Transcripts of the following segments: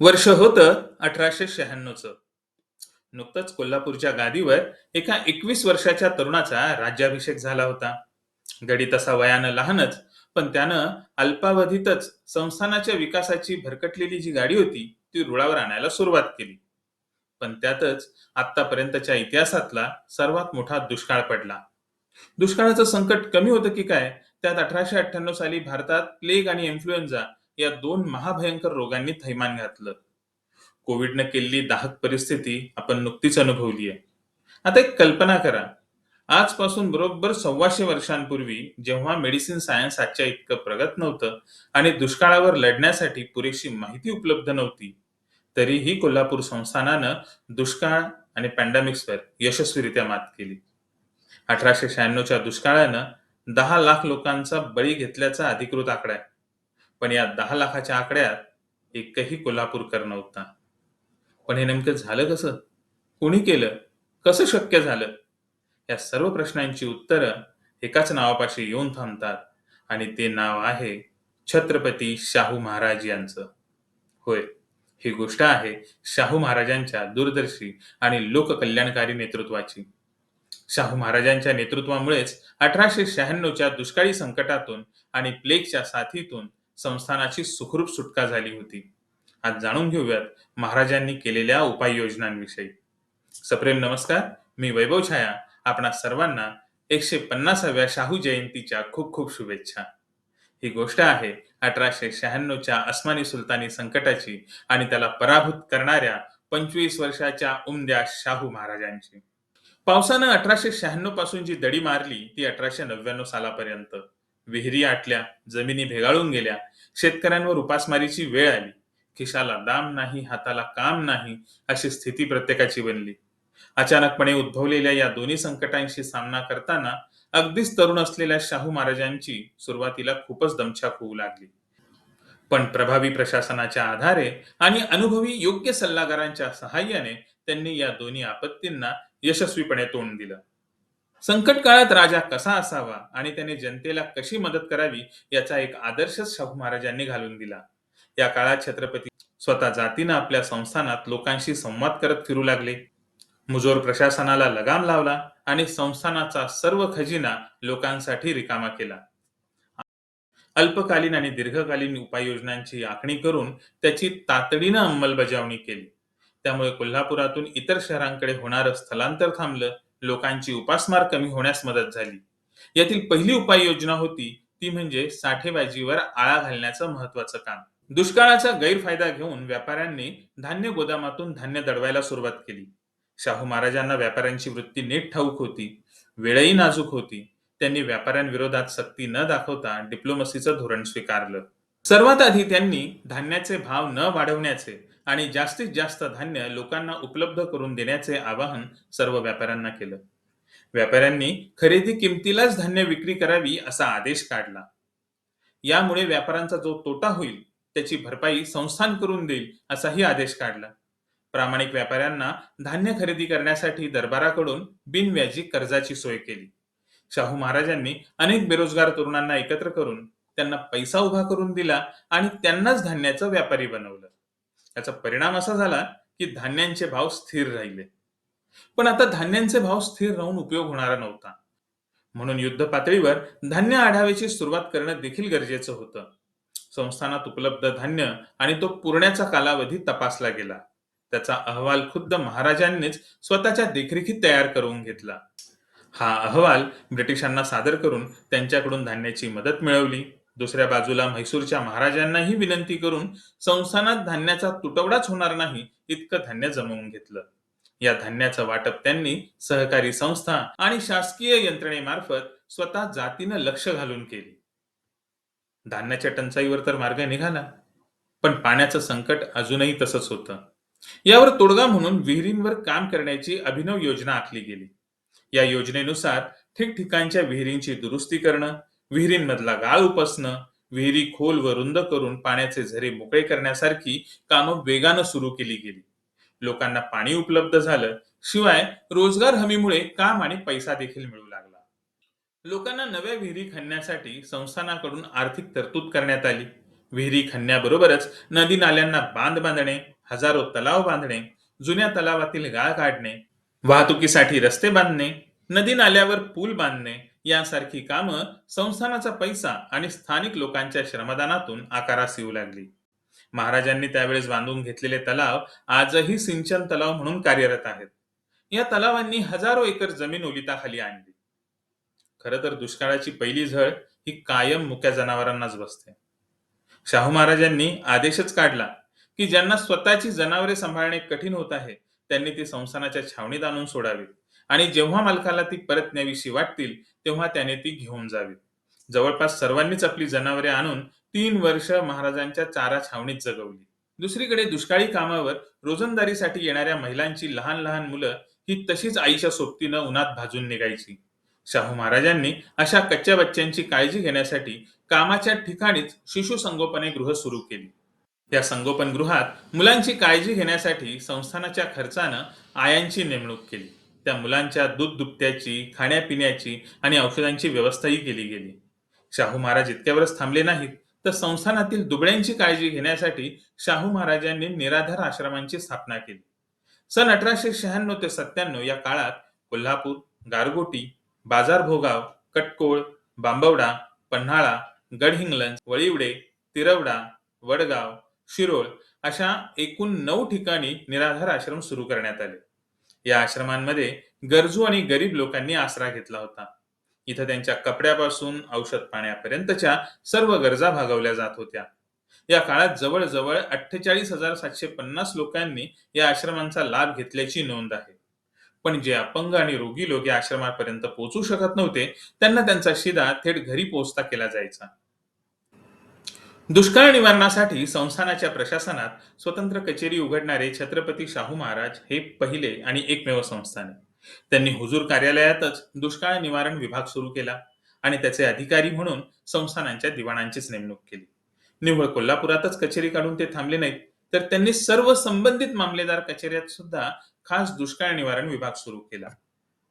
वर्ष होतं अठराशे शहाण्णवचं. नुकतंच कोल्हापूरच्या गादीवर एका एकवीस वर्षाच्या तरुणाचा राज्याभिषेक झाला होता. गडी तसा वयानं लहानच पण त्यानं अल्पावधीतच संस्थानाच्या विकासाची भरकटलेली जी गाडी होती ती रुळावर आणायला सुरुवात केली. पण त्यातच आतापर्यंतच्या इतिहासातला सर्वात मोठा दुष्काळ पडला. दुष्काळाचं संकट कमी होतं की काय? त्यात अठराशे अठ्ठ्याण्णव साली भारतात प्लेग आणि इन्फ्लुएन्झा या दोन महाभयंकर रोगांनी थैमान घातलं. कोविडनं केलेली दाहक परिस्थिती आपण नुकतीच अनुभवली आहे आता एक कल्पना करा. आजपासून बरोबर सव्वाशे वर्षांपूर्वी जेव्हा मेडिसिन सायन्स आजच्या इतकं प्रगत नव्हतं आणि दुष्काळावर लढण्यासाठी पुरेशी माहिती उपलब्ध नव्हती तरीही कोल्हापूर संस्थानानं दुष्काळ आणि पॅन्डेमिक्सवर यशस्वीरित्या मात केली. अठराशे शहाण्णवच्या दुष्काळानं दहा लाख लोकांचा बळी घेतल्याचा अधिकृत आकडा आहे. पण या दहा लाखाच्या आकड्यात एकही कोल्हापूरकर नव्हता. पण हे नेमकं झालं कसं? कुणी केलं? कसं शक्य झालं? या सर्व प्रश्नांची उत्तरं एकाच नावापाशी येऊन थांबतात आणि ते नाव आहे छत्रपती शाहू महाराज यांचं. होय ही गोष्ट आहे शाहू महाराजांच्या दूरदर्शी आणि लोककल्याणकारी नेतृत्वाची. शाहू महाराजांच्या नेतृत्वामुळेच अठराशे शहाण्णवच्या दुष्काळी संकटातून आणि प्लेगच्या साथीतून संस्थानाची सुखरूप सुटका झाली होती. आज जाणून घेऊयात महाराजांनी केलेल्या उपाययोजनांविषयी. सप्रेम नमस्कार मी वैभव छाया आपणा सर्वांना एकशे पन्नासाव्या शाहू जयंतीच्या खूप खूप शुभेच्छा. ही गोष्ट आहे अठराशे शहाण्णवच्या अस्मानी सुलतानी संकटाची आणि त्याला पराभूत करणाऱ्या पंचवीस वर्षाच्या उमद्या शाहू महाराजांची. पावसानं अठराशे शहाण्णवपासून जी दडी मारली ती अठराशे नव्याण्णव सालापर्यंत. विहिरी आटल्या जमिनी भेगाळून गेल्या शेतकऱ्यांवर उपासमारीची वेळ आली. खिशाला दाम नाही हाताला काम नाही अशी स्थिती प्रत्येकाची बनली. अचानकपणे उद्भवलेल्या या दोन्ही संकटांशी सामना करताना अगदीच तरुण असलेल्या शाहू महाराजांची सुरुवातीला खूपच दमछाक होऊ लागली. पण प्रभावी प्रशासनाच्या आधारे आणि अनुभवी योग्य सल्लागारांच्या सहाय्याने त्यांनी या दोन्ही आपत्तींना यशस्वीपणे तोंड दिलं. संकट काळात राजा कसा असावा आणि त्याने जनतेला कशी मदत करावी याचा एक आदर्श शाहू महाराजांनी घालून दिला. या काळात छत्रपती स्वतः जातीनं आपल्या संस्थानात लोकांशी संवाद करत फिरू लागले. मुजोर प्रशासनाला लगाम लावला आणि संस्थानाचा सर्व खजिना लोकांसाठी रिकामा केला. अल्पकालीन आणि दीर्घकालीन उपाययोजनांची आखणी करून त्याची तातडीनं अंमलबजावणी केली. त्यामुळे कोल्हापुरातून इतर शहरांकडे होणारं स्थलांतर थांबलं. लोकांची उपासमार कमी होण्यास मदत झाली. यातील पहिली उपाययोजना होती ती म्हणजे साठेबाजीवर आळा घालण्याचं महत्वाचं काम. दुष्काळाचा गैरफायदा घेऊन व्यापाऱ्यांनी धान्य गोदामातून धान्य दडवायला सुरुवात केली. शाहू महाराजांना व्यापाऱ्यांची वृत्ती नीट ठाऊक होती. वेळही नाजूक होती. त्यांनी व्यापाऱ्यांविरोधात सक्ती न दाखवता डिप्लोमसीचं धोरण स्वीकारलं. सर्वात आधी त्यांनी धान्याचे भाव न वाढवण्याचे आणि जास्तीत जास्त धान्य लोकांना उपलब्ध करून देण्याचे आवाहन सर्व व्यापाऱ्यांना केलं. व्यापाऱ्यांनी खरेदी किमतीलाच धान्य विक्री करावी असा आदेश काढला. यामुळे व्यापाऱ्यांचा जो तोटा होईल त्याची भरपाई संस्थान करून देईल असाही आदेश काढला. प्रामाणिक व्यापाऱ्यांना धान्य खरेदी करण्यासाठी दरबाराकडून बिनव्याजी कर्जाची सोय केली. शाहू महाराजांनी अनेक बेरोजगार तरुणांना एकत्र करून त्यांना पैसा उभा करून दिला आणि त्यांनाच धान्याचं व्यापारी बनवलं. याचा परिणाम असा झाला की धान्यांचे भाव स्थिर राहिले. पण आता धान्यांचे भाव स्थिर राहून उपयोग होणारा नव्हता. म्हणून युद्ध पातळीवर धान्य आढाव्याची सुरुवात करणं देखील गरजेचं होतं. संस्थानात उपलब्ध धान्य आणि तो पुरण्याचा कालावधी तपासला गेला. त्याचा अहवाल खुद्द महाराजांनीच स्वतःच्या देखरेखीत तयार करून घेतला. हा अहवाल ब्रिटिशांना सादर करून त्यांच्याकडून धान्याची मदत मिळवली. दुसऱ्या बाजूला म्हैसूरच्या महाराजांनाही विनंती करून संस्थानात धान्याचा तुटवडाच होणार नाही इतकं धान्य जमवून घेतलं. या धान्याचं वाटप त्यांनी सहकारी संस्था आणि शासकीय यंत्रणेमार्फत स्वतः जातीनं लक्ष घालून केली. धान्याच्या टंचाईवर तर मार्ग निघाला पण पाण्याचं संकट अजूनही तसंच होतं. यावर तोडगा म्हणून विहिरींवर काम करण्याची अभिनव योजना आखली गेली. या योजनेनुसार ठिकठिकाणच्या विहिरींची दुरुस्ती करणं विहिरींमधला गाळ उपसणं विहिरी खोल व रुंद करून पाण्याचे झरे मोकळे करण्यासारखी कामं वेगानं सुरू केली गेली. लोकांना पाणी उपलब्ध झालं शिवाय रोजगार हमीमुळे काम आणि पैसा देखील मिळू लागला. लोकांना नव्या विहिरी खणण्यासाठी संस्थानाकडून आर्थिक तरतूद करण्यात आली. विहिरी खणण्याबरोबरच नदी नाल्यांना बांध बांधणे हजारो तलाव बांधणे जुन्या तलावातील गाळ काढणे वाहतुकीसाठी रस्ते बांधणे नदी नाल्यावर पूल बांधणे यासारखी कामं संस्थानाचा पैसा आणि स्थानिक लोकांच्या श्रमदानातून आकारास येऊ लागली. महाराजांनी त्यावेळेस बांधून घेतलेले तलाव आजही सिंचन तलाव म्हणून कार्यरत आहेत. या तलावांनी हजारो एकर जमीन ओलिताखाली आणली. खर तर दुष्काळाची पहिली झळ ही कायम मुक्या जनावरांनाच बसते. शाहू महाराजांनी आदेशच काढला की ज्यांना स्वतःची जनावरे सांभाळणे कठीण होत आहे त्यांनी ती संस्थानाच्या छावणीत आणून सोडावी. आणि जेव्हा मालकाला ती परत न्यावीशी वाटतील तेव्हा त्याने ती घेऊन जावी. जवळपास सर्वांनीच आपली जनावरे आणून तीन वर्ष महाराजांच्या चारा छावणीत जगवली. दुसरीकडे दुष्काळी कामावर रोजंदारीसाठी येणाऱ्या महिलांची लहान लहान मुलं ही तशीच आईच्या सोबतीनं उन्हात भाजून निघायची. शाहू महाराजांनी अशा कच्च्या बच्च्यांची काळजी घेण्यासाठी कामाच्या ठिकाणीच शिशु संगोपने गृह सुरू केली. या संगोपन गृहात मुलांची काळजी घेण्यासाठी संस्थानाच्या खर्चानं आयांची नेमणूक केली. त्या मुलांच्या दूध दुभत्याची खाण्यापिण्याची आणि औषधांची व्यवस्थाही केली गेली. शाहू महाराज इतक्यावरच थांबले नाहीत तर संस्थानातील दुबळ्यांची काळजी घेण्यासाठी शाहू महाराजांनी निराधार आश्रमांची स्थापना केली. सन अठराशे शहाण्णव ते सत्त्याण्णव या काळात कोल्हापूर गारगोटी बाजार भोगाव कटकोळ बांबवडा पन्हाळा गडहिंग्लज वळिवडे तिरवडा वडगाव शिरोळ अशा एकूण नऊ ठिकाणी निराधार आश्रम सुरू करण्यात आले. या आश्रमांमध्ये गरजू आणि गरीब लोकांनी आसरा घेतला होता. इथं त्यांच्या कपड्यापासून औषध पाण्यापर्यंतच्या सर्व गरजा भागवल्या जात होत्या. या काळात जवळजवळ अठ्ठेचाळीस हजार सातशे पन्नास लोकांनी या आश्रमांचा लाभ घेतल्याची नोंद आहे. पण जे अपंग आणि रोगी लोक या आश्रमापर्यंत पोहोचू शकत नव्हते त्यांना त्यांचा शिदा थेट घरी पोहोचता केला जायचा. दुष्काळ निवारणासाठी संस्थानाच्या प्रशासनात स्वतंत्र कचेरी उघडणारे छत्रपती शाहू महाराज हे पहिले आणि एकमेव संस्थान आहे. त्यांनी हुजूर कार्यालयातच दुष्काळ निवारण विभाग सुरू केला आणि त्याचे अधिकारी म्हणून संस्थानांच्या दिवाणांचीच नेमणूक केली. निव्वळ कोल्हापुरातच कचेरी काढून ते थांबले नाहीत तर त्यांनी सर्व संबंधित मामलेदार कचेऱ्यात सुद्धा खास दुष्काळ निवारण विभाग सुरू केला.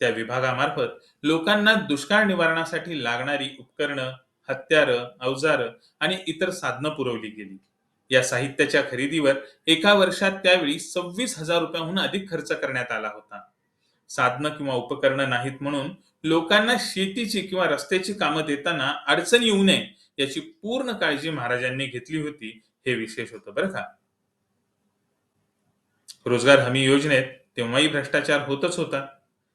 त्या विभागामार्फत लोकांना दुष्काळ निवारणासाठी लागणारी उपकरणं हत्यारं अवजारं आणि इतर साधनं पुरवली गेली. या साहित्याच्या खरेदीवर एका वर्षात त्यावेळी सव्वीस हजार रुपयाहून अधिक खर्च करण्यात आला होता. साधनं किंवा उपकरणं नाहीत म्हणून लोकांना शेतीची किंवा रस्त्याची कामं देताना अडचण येऊ नये याची पूर्ण काळजी महाराजांनी घेतली होती हे विशेष होतं बरं का. रोजगार हमी योजनेत तेव्हाही भ्रष्टाचार होतच होता.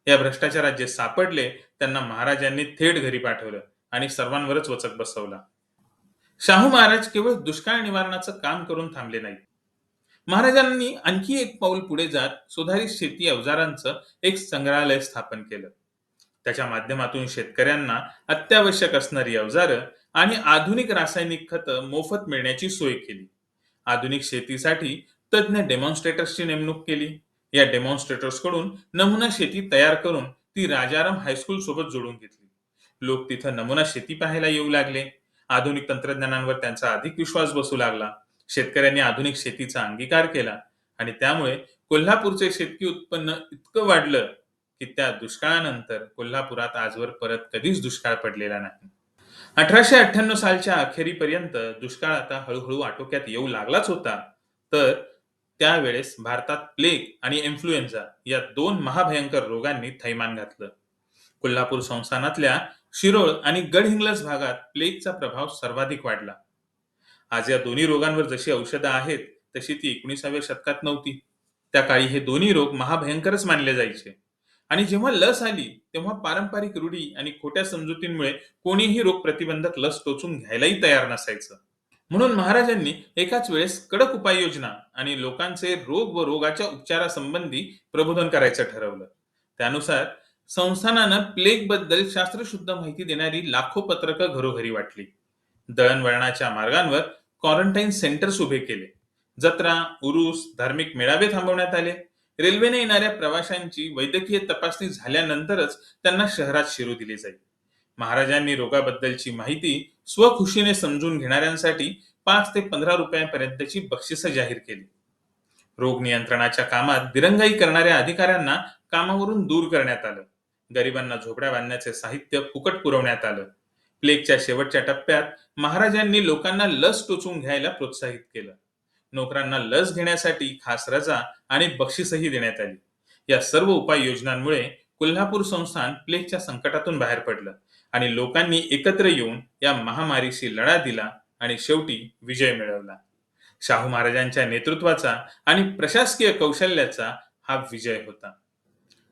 या भ्रष्टाचारात जे सापडले त्यांना महाराजांनी थेट घरी पाठवलं. आणि सर्वांवरच वचक बसवला. शाहू महाराज केवळ दुष्काळ निवारणाचं काम करून थांबले नाहीत. महाराजांनी आणखी एक पाऊल पुढे जात सुधारित शेती अवजारांचं एक संग्रहालय स्थापन केलं. त्याच्या माध्यमातून शेतकऱ्यांना अत्यावश्यक असणारी अवजारं आणि आधुनिक रासायनिक खतं मोफत मिळण्याची सोय केली. आधुनिक शेतीसाठी तज्ज्ञ डेमॉन्स्ट्रेटर्सची नेमणूक केली. या डेमॉन्स्ट्रेटर्सकडून नमुना शेती तयार करून ती राजाराम हायस्कूल सोबत जोडून घेतली. लोक तिथं नमुना शेती पाहायला येऊ लागले. आधुनिक तंत्रज्ञानांवर त्यांचा अधिक विश्वास बसू लागला. शेतकऱ्यांनी आधुनिक शेतीचा अंगीकार केला आणि त्यामुळे कोल्हापूरचे शेतकी उत्पन्न इतकं वाढलं की त्या दुष्काळानंतर कोल्हापुरात आजवर परत कधीच दुष्काळ पडलेला नाही. अठराशे अठ्ठ्याण्णव सालच्या अखेरीपर्यंत दुष्काळ आता हळूहळू आटोक्यात येऊ लागलाच होता. तर त्यावेळेस भारतात प्लेग आणि इन्फ्लुएन्झा या दोन महाभयंकर रोगांनी थैमान घातलं. कोल्हापूर संस्थानातल्या शिरोळ आणि गडहिंग्लज भागात प्लेगचा प्रभाव सर्वाधिक वाढला. आज या दोन्ही रोगांवर जशी औषधं आहेत तशी ती एकोणीसाव्या शतकात नव्हती. त्या काळी हे दोन्ही रोग महाभयंकरच मानले जायचे. आणि जेव्हा लस आली तेव्हा पारंपरिक रूढी आणि खोट्या समजुतींमुळे कोणीही रोग प्रतिबंधक लस टोचून घ्यायलाही तयार नसायचं. म्हणून महाराजांनी एकाच वेळेस कडक उपाययोजना आणि लोकांचे रोग व रोगाच्या उपचारासंबंधी प्रबोधन करायचं ठरवलं. त्यानुसार संस्थानानं प्लेगबद्दल शास्त्रशुद्ध माहिती देणारी लाखो पत्रकं घरोघरी वाटली. दळणवळणाच्या मार्गांवर क्वारंटाईन सेंटर्स उभे केले. जत्रा उरूस धार्मिक मेळावे थांबवण्यात आले. रेल्वेने येणाऱ्या प्रवाशांची वैद्यकीय तपासणी झाल्यानंतरच त्यांना शहरात शिरू दिली जाईल. महाराजांनी रोगाबद्दलची माहिती स्वखुशीने समजून घेणाऱ्यांसाठी पाच ते पंधरा रुपयांपर्यंतची बक्षिसं जाहीर केली. रोग नियंत्रणाच्या कामात दिरंगाई करणाऱ्या अधिकाऱ्यांना कामावरून दूर करण्यात आलं. गरिबांना झोपड्या बांधण्याचे साहित्य फुकट पुरवण्यात आलं. प्लेगच्या शेवटच्या टप्प्यात महाराजांनी लोकांना लस टोचून घ्यायला प्रोत्साहित केलं. नोकरांना लस घेण्यासाठी खास रजा आणि बक्षीसही देण्यात आली. या सर्व उपाययोजनांमुळे कोल्हापूर संस्थान प्लेगच्या संकटातून बाहेर पडलं आणि लोकांनी एकत्र येऊन या महामारीशी लढा दिला आणि शेवटी विजय मिळवला. शाहू महाराजांच्या नेतृत्वाचा आणि प्रशासकीय कौशल्याचा हा विजय होता.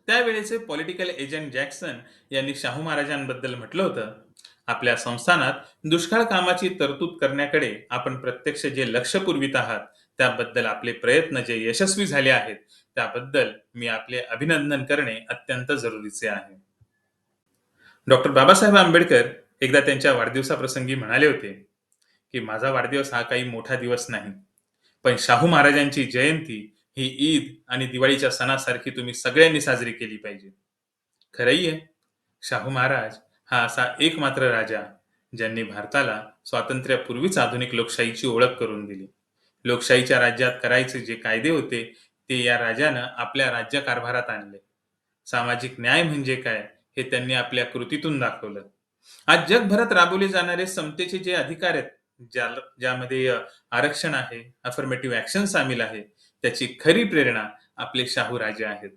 त्यावेळेचे पॉलिटिकल एजंट जॅक्सन यांनी शाहू महाराजांबद्दल म्हटलं होतं. आपल्या संस्थानात दुष्काळ कामाची तरतूद करण्याकडे आपण प्रत्यक्ष जे लक्ष पुरवित आहात त्याबद्दल आपले प्रयत्न जे यशस्वी झाले आहेत त्याबद्दल मी आपले अभिनंदन करणे अत्यंत जरुरीचे आहे. डॉक्टर बाबासाहेब आंबेडकर एकदा त्यांच्या वाढदिवसाप्रसंगी म्हणाले होते की माझा वाढदिवस हा काही मोठा दिवस नाही पण शाहू महाराजांची जयंती ही ईद आणि दिवाळीच्या सणासारखी तुम्ही सगळ्यांनी साजरी केली पाहिजे. खरंही आहे शाहू महाराज हा असा एकमात्र राजा ज्यांनी भारताला स्वातंत्र्यापूर्वीच आधुनिक लोकशाहीची ओळख करून दिली. लोकशाहीच्या राज्यात करायचे जे कायदे होते ते या राजानं आपल्या राज्यकारभारात आणले. सामाजिक न्याय म्हणजे काय हे त्यांनी आपल्या कृतीतून दाखवलं. आज जगभरात राबवले जाणारे समतेचे जे अधिकार आहेत ज्या ज्यामध्ये आरक्षण आहे अफर्मेटिव्ह ऍक्शन सामील आहे त्याची खरी प्रेरणा आपले शाहू राजे आहेत.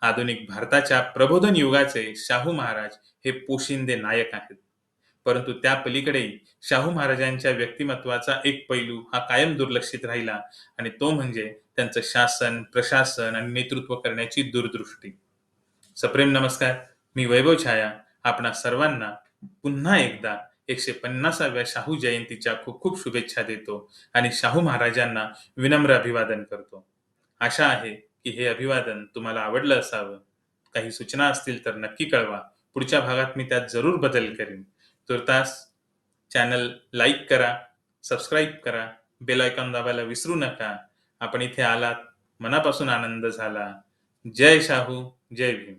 आधुनिक भारताच्या प्रबोधन युगाचे शाहू महाराज हे पोशिंदे नायक आहेत. परंतु त्या पलीकडे शाहू महाराजांच्या व्यक्तिमत्वाचा एक पैलू हा कायम दुर्लक्षित राहिला आणि तो म्हणजे त्यांचं शासन प्रशासन आणि नेतृत्व करण्याची दूरदृष्टी. सप्रेम नमस्कार मी वैभव छाया आपणा सर्वांना पुन्हा एकदा एकशे पन्नासाव्या शाहू जयंतीच्या खूप खूप शुभेच्छा देतो आणि शाहू महाराजांना विनम्र अभिवादन करतो. आशा आहे की हे अभिवादन तुम्हाला आवडलं असावं. काही सूचना असतील तर नक्की कळवा. पुढच्या भागात मी त्यात जरूर बदल करेन. तुर्तास चॅनल लाईक करा सबस्क्राईब करा बेल आयकॉन दाबायला विसरू नका. आपण इथे आलात मनापासून आनंद झाला. जय शाहू जय भीम.